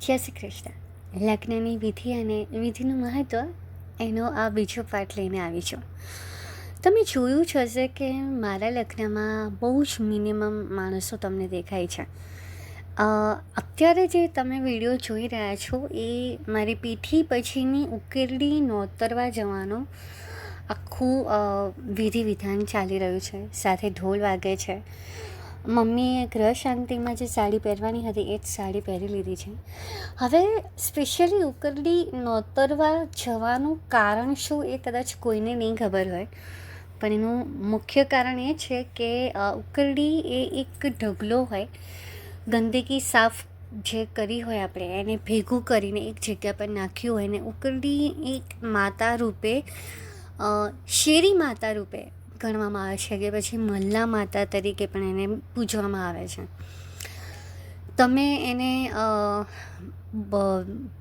જય શ્રી કૃષ્ણ. લગ્નની વિધિ અને વિધિનું મહત્ત્વ એનો આ બીજો પાઠ લઈને આવી છું. તમે જોયું જ હશે કે મારા લગ્નમાં બહુ જ મિનિમમ માણસો તમને દેખાય છે. અત્યારે જે તમે વીડિયો જોઈ રહ્યા છો એ મારી પીઠી પછીની ઉકેરડી નોતરવા જવાનો આખું વિધિ વિધાન ચાલી રહ્યું છે. સાથે ઢોલ વાગે છે. મમ્મીએ ગ્રહ શાંતિમાં જે સાડી પહેરવાની હતી એ જ સાડી પહેરી લીધી છે. હવે સ્પેશિયલી ઉકરડી નોતરવા જવાનું કારણ શું એ કદાચ કોઈને નહીં ખબર હોય. પણ એનું મુખ્ય કારણ એ છે કે ઉકરડી એ એક ઢગલો હોય. ગંદકી સાફ જે કરી હોય આપણે, એને ભેગું કરીને એક જગ્યા પર નાખ્યું હોય ને ઉકરડી એક માતા રૂપે શેરી માતા રૂપે ગણવામાં આવે છે કે પછી મલ્લા માતા તરીકે પણ એને પૂજવામાં આવે છે. તમે એને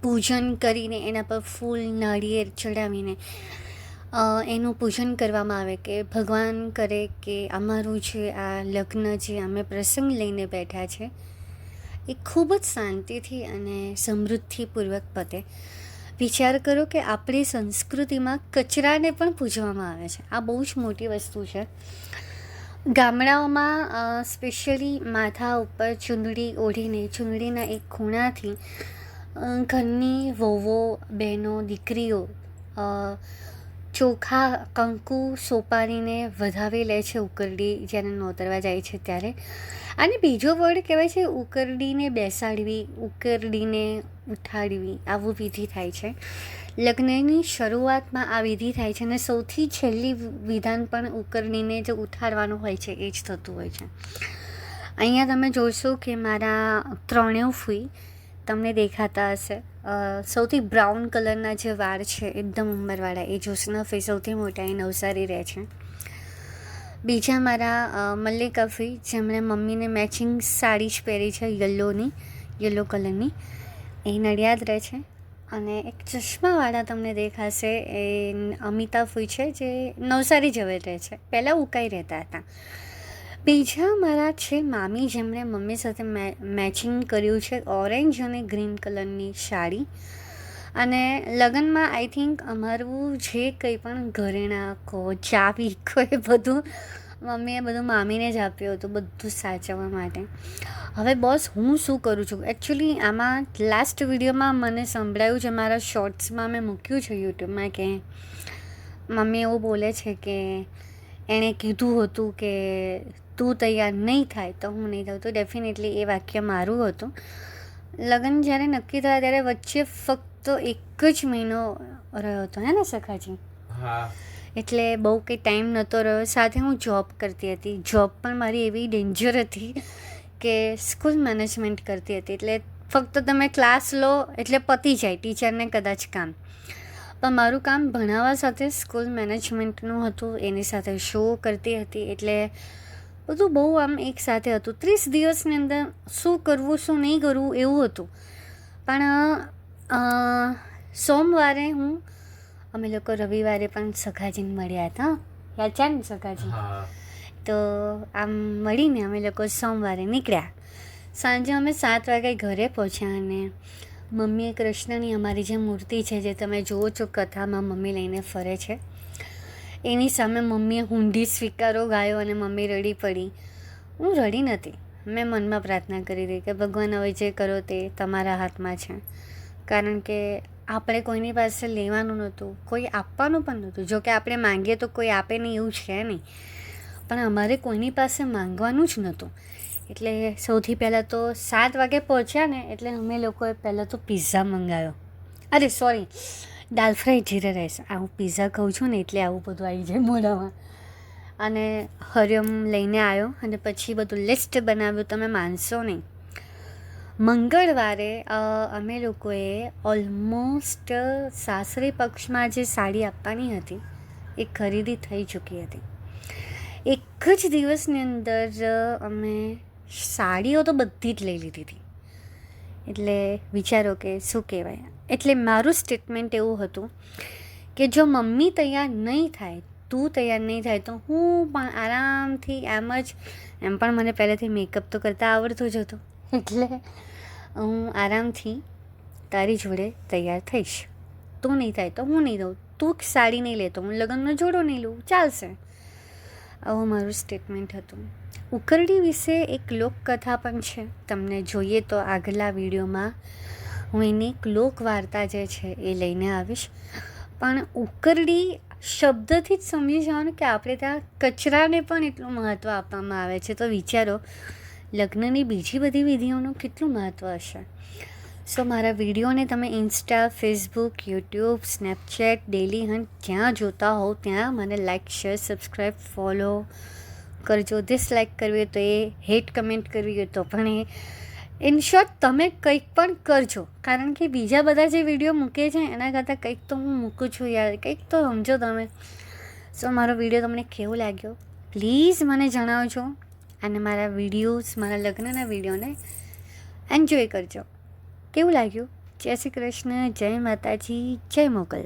પૂજન કરીને એના પર ફૂલ, નાળિયેર ચડાવીને એનું પૂજન કરવામાં આવે કે ભગવાન કરે કે અમારું જે આ લગ્ન જે અમે પ્રસંગ લઈને બેઠા છે, એ ખૂબ જ શાંતિથી અને સમૃદ્ધિપૂર્વક પતે. વિચાર કરો કે આપણી સંસ્કૃતિમાં કચરાને પણ પૂજવામાં આવે છે. આ બહુ જ મોટી વસ્તુ છે. ગામડાઓમાં સ્પેશિયલી માથા ઉપર ચૂંદડી ઓઢીને, ચૂંદડીના એક ખૂણાથી ઘરની વહુઓ, બહેનો, દીકરીઓ ચોખા, કંકુ, સોપારીને વધાવી લે છે ઉકરડી જ્યારે નોતરવા જાય છે ત્યારે. અને બીજો વર્ડ કહેવાય છે ઉકરડીને બેસાડવી, ઉકરડીને ઉઠાડવી, આવું વિધિ થાય છે. લગ્નની શરૂઆતમાં આ વિધિ થાય છે અને સૌથી છેલ્લી વિધાન પણ ઉકરડીને જે ઉઠાડવાનું હોય છે, એ જ થતું હોય છે. અહીંયા તમે જોશો કે મારા ત્રણેય ફૂઈ તમને દેખાતા હશે. સૌથી બ્રાઉન કલરના જે વાળ છે, એકદમ ઉંમરવાળા, એ જોશનાફી સૌથી મોટા, એ નવસારી રહે છે. બીજા મારા મલ્લિક ફઈ જેમણે મમ્મીને મેચિંગ સાડી જ પહેરી છે યલોની યલો કલરની, એ નડિયાદ રહે છે. અને એક ચશ્માવાળા તમને દેખાશે, એ અમિતા ફૂઈ છે, જે નવસારી જવે રહે છે. પહેલાં ઉકાઈ રહેતા હતા. બીજા મારા છે મામી, જેમણે મમ્મી સાથે મેચિંગ કર્યું છે ઓરેન્જ અને ગ્રીન કલરની સાડી. અને લગ્નમાં આઈ થિંક અમારું જે કંઈ પણ ઘરેણાં કહો ચાવી કહો એ બધું, મમ્મીએ બધું મામીને જ આપ્યું હતું બધું સાચવવા માટે. હવે બોસ હું શું કરું છું? એકચ્યુઅલી આમાં લાસ્ટ વિડીયોમાં મને સંભળાયું છે, મારા શોર્ટ્સમાં મેં મૂક્યું છે યુટ્યુબમાં કે મમ્મી એવું બોલે છે કે, એણે કીધું હતું કે તું તૈયાર નહીં થાય તો હું નહીં થઉં તો ડેફિનેટલી એ વાક્ય મારું હતું. લગ્ન જ્યારે નક્કી થયા ત્યારે વચ્ચે ફક્ત એક જ મહિનો રહ્યો હતો હે ને સખાજી? હા. એટલે બહુ કંઈ ટાઈમ નહોતો રહ્યો. સાથે હું જોબ કરતી હતી. જોબ પણ મારી એવી ડેન્જર હતી કે સ્કૂલ મેનેજમેન્ટ કરતી હતી. એટલે ફક્ત તમે ક્લાસ લો એટલે પતી જાય ટીચરને કદાચ કામ. પણ મારું કામ ભણાવવા સાથે સ્કૂલ મેનેજમેન્ટનું હતું. એની સાથે શો કરતી હતી. એટલે બધું બહુ આમ એક સાથે હતું. ત્રીસ દિવસની અંદર શું કરવું શું નહીં કરવું એવું હતું. પણ સોમવારે હું અમે લોકો રવિવારે પણ સખાજીને મળ્યા હતા. યાદ છે ને સખાજી? તો આમ મળીને અમે લોકો સોમવારે નીકળ્યા. સાંજે અમે સાત વાગે ઘરે પહોંચ્યા અને મમ્મીએ કૃષ્ણની અમારી જે મૂર્તિ છે જે તમે જુઓ છો કથામાં મમ્મી લઈને ફરે છે એની સામે મમ્મીએ હુંડી સ્વીકારો ગાયો અને મમ્મી રડી પડી. હું રડી નથી. મેં મનમાં પ્રાર્થના કરી હતી કે ભગવાન હવે જે કરો તે તમારા હાથમાં છે. કારણ કે આપણે કોઈની પાસે લેવાનું નહોતું, કોઈ આપવાનું પણ નહોતું. જો કે આપણે માંગીએ તો કોઈ આપે નહીં એવું છે નહીં. પણ અમારે કોઈની પાસે માંગવાનું જ નહોતું. એટલે સૌથી પહેલાં તો સાત વાગે પહોંચ્યા ને એટલે અમે લોકોએ પહેલાં તો પિઝા મંગાવ્યો. અરે sorry dal fry jeera rice. આ હું પીઝા કહું છું ને એટલે આવું બધું આવી જાય મોઢામાં. અને હરિયમ લઈને આવ્યો અને પછી બધું લિસ્ટ બનાવ્યું. તમે માનશો નહીં. મંગળવારે અમે લોકોએ ઓલમોસ્ટ સાસરી પક્ષમાં જે સાડી આપવાની હતી, એ ખરીદી થઈ ચૂકી હતી. એક જ દિવસની અંદર અમે સાડીઓ તો બધી જ લઈ લીધી હતી. એટલે વિચારો કે શું કહેવાય? એટલે મારું સ્ટેટમેન્ટ એવું હતું કે જો મમ્મી તૈયાર નહીં થાય, તું તૈયાર નહીં થાય, તો હું પણ આરામથી એમ જ, એમ પણ મને પહેલેથી મેકઅપ તો કરતાં આવડતો જ હતો. એટલે હું આરામથી તારી જોડે તૈયાર થઈશ. તું નહીં થાય તો હું નહીં રહું તું સાડી નહીં લેતો, હું લગ્નનો જોડો નહીં લઉં. ચાલશે. આવું મારું સ્ટેટમેન્ટ હતું. ઉકરડી વિશે એક લોકકથા પણ છે. તમને જોઈએ તો આગલા વિડીયોમાં હું એની એક લોકવાર્તા જે છે એ લઈને આવીશ. પણ ઉકરડી શબ્દથી જ સમજી જવાનું કે આપણે ત્યાં કચરાને પણ એટલું મહત્ત્વ આપવામાં આવે છે. તો વિચારો, લગ્નની બીજી બધી વિધિઓનું કેટલું મહત્ત્વ હશે? સો મારા વિડીયોને તમે Insta Facebook YouTube Snapchat Dailyhunt જ્યાં જોતા હોવ ત્યાં મને લાઇક શેર સબસ્ક્રાઈબ ફોલો કરજો. ડિસલાઇક કરવી હોય તો એ હેટ કમેન્ટ કરવી હોય તો પણ એ. ઇન શોર્ટ તમે કંઈક પણ કરજો. કારણ કે બીજા બધા જે વીડિયો મૂકે છે, એના કરતાં કંઈક તો હું મૂકું છું યાર. કંઈક તો સમજો તમે. સો મારો વીડિયો તમને કેવો લાગ્યો? પ્લીઝ મને જણાવજો. અને મારા વિડીયોઝ મારા લગ્નના વિડીયોને એન્જોય કરજો. કેવું લાગ્યું? જય શ્રી કૃષ્ણ જય માતાજી જય મોગલ.